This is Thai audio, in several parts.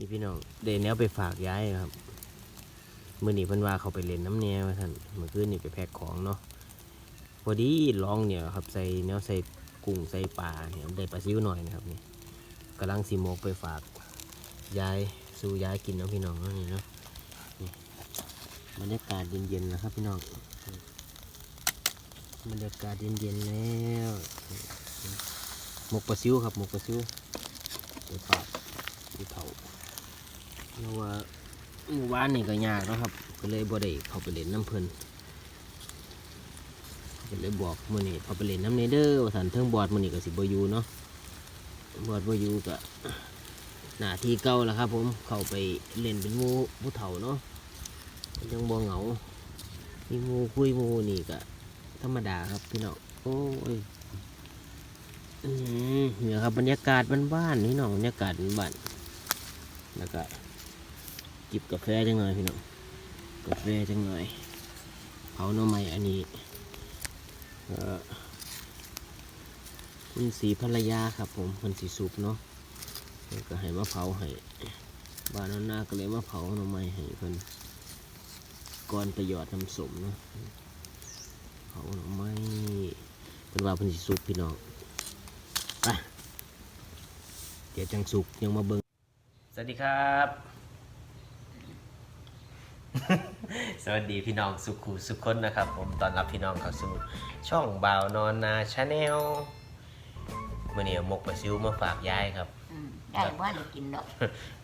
นี่พี่น้องเดนแนวไปฝากย้ายครับมื่อนี้เพิ่นว่าเขาไปเล่นน้ำแนวท่านเมื่อคืนนี่ไปแพ็คของเนาะพอดีร้องเนี่ยครับใส่แนวใส่กุ้งใส่ปลาเนี่ยได้ปลาซิวหน่อยนะครับนี่กำลังสีโมกไปฝากยายสู่ยายกินเนาะพี่น้องเนาะนี่เนาะนี่บรรยากาศเย็นๆนะครับพี่น้องบรรยากาศเย็นๆแล้วหมกปลาซิวครับหมกปลาซิวไปฝากที่เผา เพราะว่าหมู่บ้านนี่ก็ยากนะครับ ก็เลยบ่ได้เข้าไปเล่นน้ำเพิ่นก็เลยบอกมื้อนี้เข้าไปเล่นน้ำเนเด้อว่าสันเทิงบอดมื้อนี้ก็สิบ่อยู่เนาะบอดบ่อยู่ก็หน้าที่เก่าแล้วครับ ผมเข้าไปเล่นเป็นหมู่ผู้เฒ่าเนาะยังบ่เหงามีหมู่คุยหมู่นี่ก็ธรรมดาครับพี่น้องโอ้ยเนี่ยครับบรรยากาศบ้านๆนี่น้องบรรยากาศบ้านแล้วก็ จิบกาแฟจังหน่อยพี่น้องกาแฟจังหน่อยเผาหน่อไม้อันนี้คุณสีภรรยาครับผมคนสีสุกเนาะก็ให้มาเผาให้บ้านนหน้าก็เลยมาเผาหน่อไม้ให้เพิ่นก่อนประโยชน์น้ำสมเนาะเผาหน่อไม้เป็นว่าเพิ่นสีสุกพี่น้องไปเดี๋ยวจังสุกยังมาเบิ่งสวัสดีครับ สวัสดีพี่น้องสุขุสุขคนนะครับ ผมตอนรับพี่น้องเข้าสู่ช่องบ่าวนอนนาชาแนลมื่อนี้เอาหมกปลาซิวมาฝากยายครับ อืมได้ว่าได้กินดอก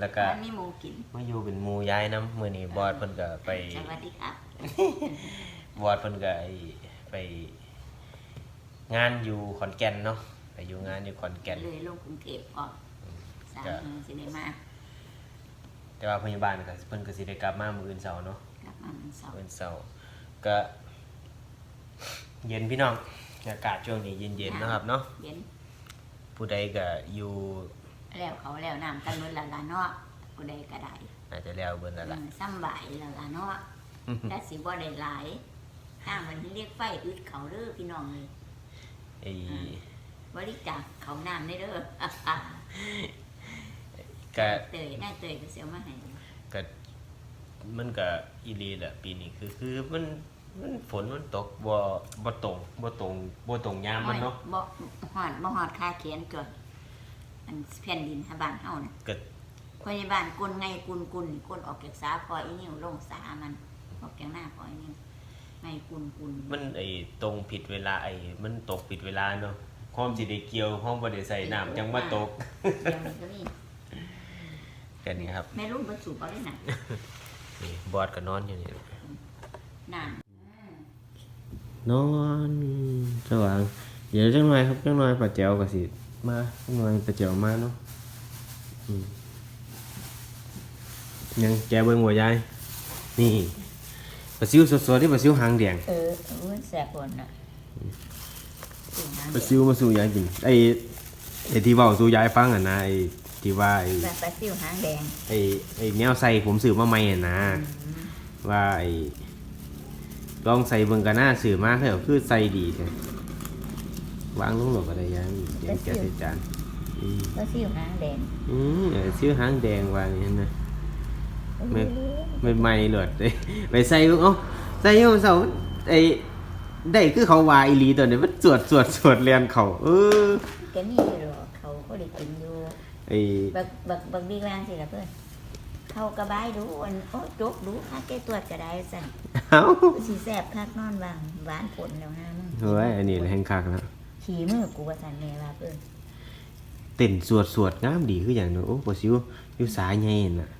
แล้วก็มันมีหมูกิน มาอยู่เป็นหมูยายน้ำมื่อนี้บอดเพิ่นก็ไปสวัสดีครับ บอดเพิ่นก็ไอ้ไป งานอยู่ขอนแก่นเนาะไปอยู่งานอยู่ขอนแก่น เลยลงกรุงเทพออกสามจ้ะมือสิได้มา แต่ว่าพยาบาลก็เพิ่นก็สิได้กลับมามื้ออื่นเช้าเนาะกลับมาวันเสาร์วันเสาร์ก็ เย็นพี่น้องอากาศช่วงนี้เย็นๆนะครับเนาะเย็นผู้ใดก็อยู่แล้วเขาแล้วน้ำกันเบิดและละเนาะกูได้ก็ได้อาจจะแล้วเบิ่นแล้วล่ะอืมซ้ำบ่ายและละเนาะแต่สิบ่ได้หลายถ้างมันเรียกไฟอึดเขาเด้อพี่น้องเลยไอ้บริจาคเขาน้ำได้เด้อ ก็ เตยน่าเตยก็เสียวมาให้ก็มันก็อีหลีแหละปีนี้คือคือมันมันฝนมันตกบ่บ่ตรงบ่ตรงบ่ตรงยามมันเนาะบ่หอดบ่หอดคาเขียนเกิดอันแผ่นดินหาบ้านเฮาน่ะก็พยาบาลกุนไงกุนกุนนี่กุนออกจากสาพออีนิ้วลงสามันออกจากหน้าพออีนิ้วไงกุนกุนมันไอ้ตรงผิดเวลาไอ้มันตกผิดเวลาเนาะความสิได้เกี่ยวความบ่ได้ใส่น้ำจังมาตกเดี๋ยวนี้ก็มี กันนี่ครับ แม่รุ่นบ่สูบเอาเลยน่ะนี่บอดก็นอนอยู่นี่น้นอนสว่าง เดี๋ยวจังหน่อยครับจังหน่อยป้าแจ๋วก็สิมาจังหน่อยป้าแจ๋วมาเนาะอืมยังแกเบิ่งหัวยายนี่ปลาซิวสดๆที่ปลาซิวหางแดงำเออเออแสบปนน่ะสิหางปลาซิวมาสู่ยายกินไอ้ไอ้ที่เว้าสู่ยายฟังอะนะไอ้ ที่ว่าไอ้แบบปลาซิวหางแดงไอ้ไอ้แนวใส่ผมซื้อมาใหม่อะนะ อืมว่าไอ้ลองใส่เบิ่งกันหน้าสื่อมากเถอะคือใส่ดีแท้วางลงหลบอะไรยายเดี๋ยวแกะใส่จานอืมปลาซิวหางแดงอืมเออซื้อหางแดงวางนี่นะ ไม่ ไม่ไม่หลดเลยไปใส่เบิ่งเอ้าใส่เอาเสาไอ้ได้คือเขาว่าอีหลีตัวนี้มันสวดสวดสวดเรียนเขาเออ แกมีอยู่หรอกเขาก็ได้กินอยู่ ไอ้บักบักบักดีแรงสิล่ะเพื่อนเขากระบายดูอันโอ้จกดูคักแกตรวจก็ได้สั่นเอ้าสีแสบคักนอนบางหวานผลแล้วนะมึงเฮ้ยอันนี้แหละแห่งคักแล้วขี่มือกูว่าสั่นแม่ว่าเพื่อนเต้นสวดสวดงามดีคืออย่างเนอะโอ้บ่สิวอยู่สายใหญ่น่ะ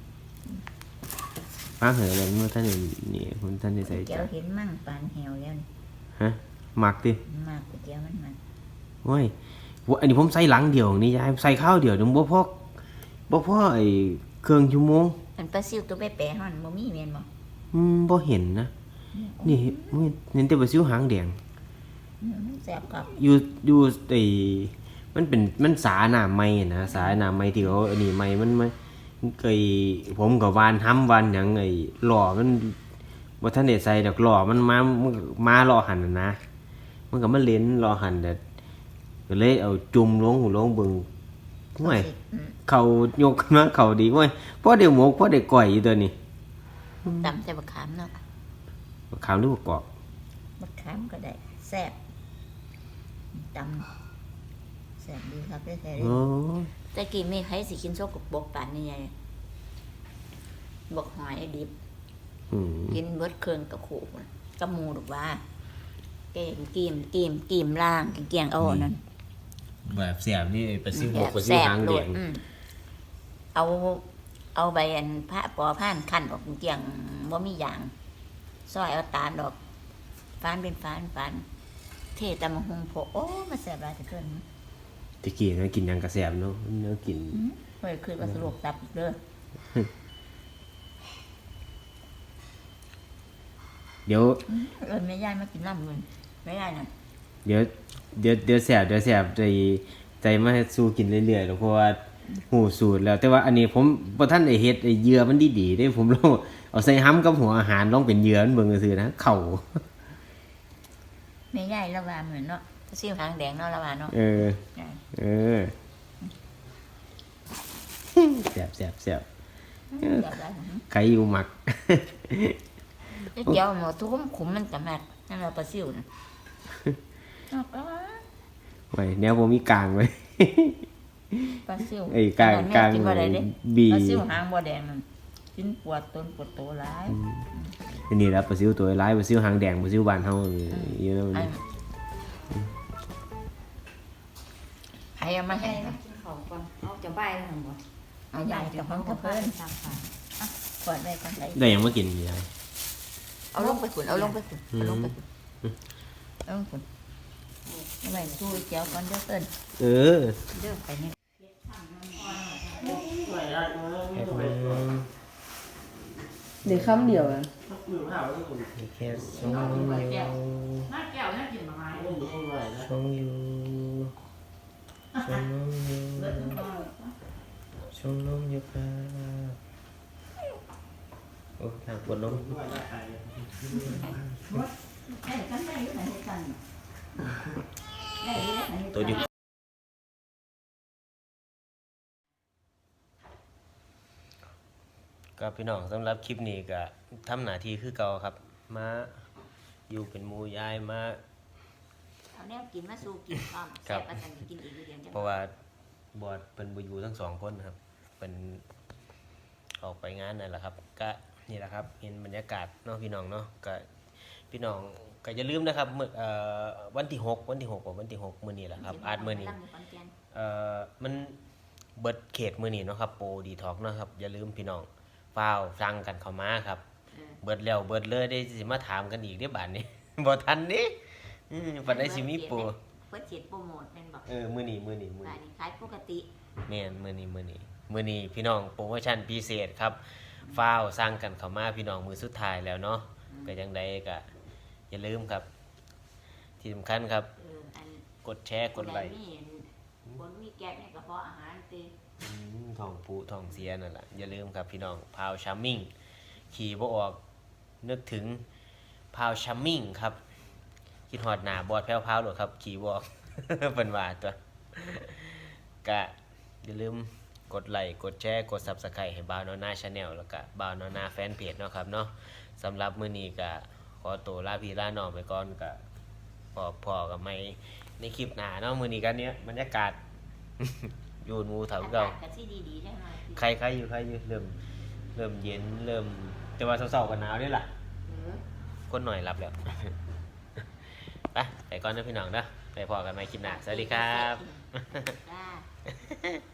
ป้าเหยอะไรเมื่อท่านนี่นี่ผมท่านได้ใส่เจียจาวนเห็นมั่งปานแหวแล้วนี่ฮะมักติมากกูเจียวมันมันโอ้ยว่า อันนี้ผมใส่หลังเดียวนี่ยายใส่ข้าวเดียวนึงบ่พอบ่พอไอ้เครื่องชั่วโมงอันปลาซิวตัวไปแปะห่อนบ่มีแม่นบ่อืมบ่เห็นนะนี่มึงเห็นแต่ว่าซิวหางแดงอืมมันแสบกับอยู่อยู่ไอ้มันเป็นมันสาหน้าไม้นะสาหน้าไม้ที่เขาอันนี้ไม้มันมันมันเคยผมกับวานห้ำวานหยังไอ้หล่อมันบ่ทันได้ใส่ดอกหล่อมันมามันมารอหันน่ะนะมันก็มาเล่นรอหันแต่ ก็เลยเอาจุ่มลงหูลงเบิ่งห่วยอืมเขายกขึ้นมาเขาดีห่วยพ่อเดี๋ยวหมกพ่อเดี๋ยวก่อยอยู่ตัวนี้ตำใส่บะขามเนาะขาวหรือบ่กรอกบะขามก็ได้แซ่บตำแซ่บดีครับแท้ๆเลยโอ้แต่กี้ไม่ใครสิกินโซกบกปานนี่ไงบกหอยดิบอืมกินเบิดเครื่องกับขู่กับหมูหรือว่าเกมกีมกีมกีมล่างเกียงเอานั่น แบบเสียบนี่ไปซื้อหมแบกบไปซื้อแซ่บหางโลแดดงอืมเอา เอาใบอันพระปอผ่านขั้นออกเกียงว่ามีอย่างซอยเอาตาลดอกฟานเป็นฟานฟานเทตำมะฮุงโผโอ้มาแซ่บหลายจะเกินตะกี้นะกินหยังกระแสบเนาะเนื้อกินอืมเฮ้ยคือว่าสรุปตับอีกเด้อเดี๋ยว เออแม่ยายมากินน้ำมันแม่ยายน่ะ เดี๋ยวเดี๋ยวเดี๋ยวแสบเดี๋ยวแสบใจใจมาให้สู้กินเรื่อยๆหรอกเพราะว่าหูสูตรแล้ว แต่ว่าอันนี้ผมบ่ท่านไอเฮ็ดไอเหยื่อมันดีๆได้ผมลองเอาใส่ห้ำกับหัวอาหารลองเป็นเหยื่อมันเบิ่งซื่อๆนะเข่าแม่ยายละวาเหมือนเนาะซิ่วหางแดงเนาะละวาเนาะเออยายเออแสบแสบแสบแบบไรใครอยู่หมักเจียวหมอทุกขุมมันกับแม่นั่นเราปลาซิ่วนะ เอาปลาไว้แนวผมมีกลางไว้ปลาซิ่วไอ้กลางขนดแม่กลางกินบ่ได้เด้บีปลาซิ่วหางบ่แดงนั่นกินปวดต้นปวดโตหลายอันนี้แหล้วปลาซิวตัวร้ายปลาซิวหางแดงปลาซิวบานเฮาอยู่นะมันอันใครเอามาให้ให้กินข้าวก่อนเอาจะบ่ายแล้วหั่นบ่เอาใหญ่กับพังกับเพิ่นครับค่ะกดได้ก่อนได้ได้หยังมากินอยู่ไงเอาลงไปขุนเอาลงไปขุนเอาลงไปขุนเอาลงขุน เอาไว้สู้เจียวก่อนเด้อเอิ้นเออเด้อไปนี่เดี๋ยวคำเดียวอะแค่ชงอยู่มาแก้วน่ากินมาไหมชงอยู่ชงนมอยู่เบิดน้ำมันชงนมอยู่ครับโอ้ทางปวดนมได้กันได้อยู่ไหนให้กันได้อยู่ไหนให้กันตัวอยู่ก็พี่น้องสำหรับคลิปนี้ก็ทำหน้าที่คือเก่าครับ มาอยู่เป็นหมูยายมาเอาแนวกินมาสู้กินพร้อมครัแซ่บบอาจารย์กินอีกเดือนจังเพราะว่าบอดเป็นบอยู่ทั้งสองคนครับเป็นออกไปงานนั่นแหละครับ ก็นี่แหละครับ เห็นบรรยากาศเนาะพี่น้องเนาะก็พี่น้อง ก็อย่าลืมนะครับเมื่อเอ่อวันที่หกวันที่หกวันที่หกมื้อนี้แหละครับอาจมื้อนี้ลำใขอนแก่นเอ่อมันเบิดเขตมื้อนี้เนาะครับโปรดีท็อกเนาะครับ อย่าลืมพี่น้องฟ้าวสั่งกันเข้ามาครับ เออเบิดแล้วเบิดเลยได้สิมาถามกันอีกได้อบาดนี้ บ่ทันนี่อืมปันได้สิมีโปรเพิ่นเขียนโปรโมทเป็นบอกเออมื้อนี้มื้อนี้มื้อว่านี้นี่ขายปกติแม่นมื้อนี้มื้อนี้มื้อนี้พี่น้องโปรโมชั่นพิเศษครับฟ้าวสั่งกันเข้ามาพี่น้องมือสุดท้ายแล้วเนาะก็จังไดก็ อย่าลืมครับ ที่สำคัญครับ เอออันกดแชร์กดไลค์มีคนมีแก๊สในกระเพาะอาหารติอืมท้องผูท้องเสียนั่นแหละอย่าลืมครับพี่น้องพาวชัมมิ่งขี่บ่ออกนึกถึงพาวชัมมิ่งครับ คิดฮอดหน้าบอดแพ้วพาวหรอครับ ขี่บ่ออก เป็นว่าตัวกะอย่าลืมกดไลค์กดแชร์กด Subscribe ให้บ่าวนอนาชาแนลแล้วก็บ่าวนอนาแฟนเพจเนาะครับเนาะสำหรับมื้อนี้ก็ข อตัวลาพี่ลาน้องไปก่อนก็พอพอกับไม่ในคลิปหน้าเนาะมื้อนี้กันเนี้ยบรรยากาศ อยู่หมูเถาเก่าอศก็สิดีๆได้หน่อยใครใครอยู่ใครอยู่เริ่มเริ่มเย็นเริ่มแต่ว่าเศร้าๆกันหนาวนี่ล่ะเออคนหน่อยรับแล้วไปไปก่อนนะพี่น้องนะไปพอกันใหม่คลิปหน้าสวัสดีครับจ้า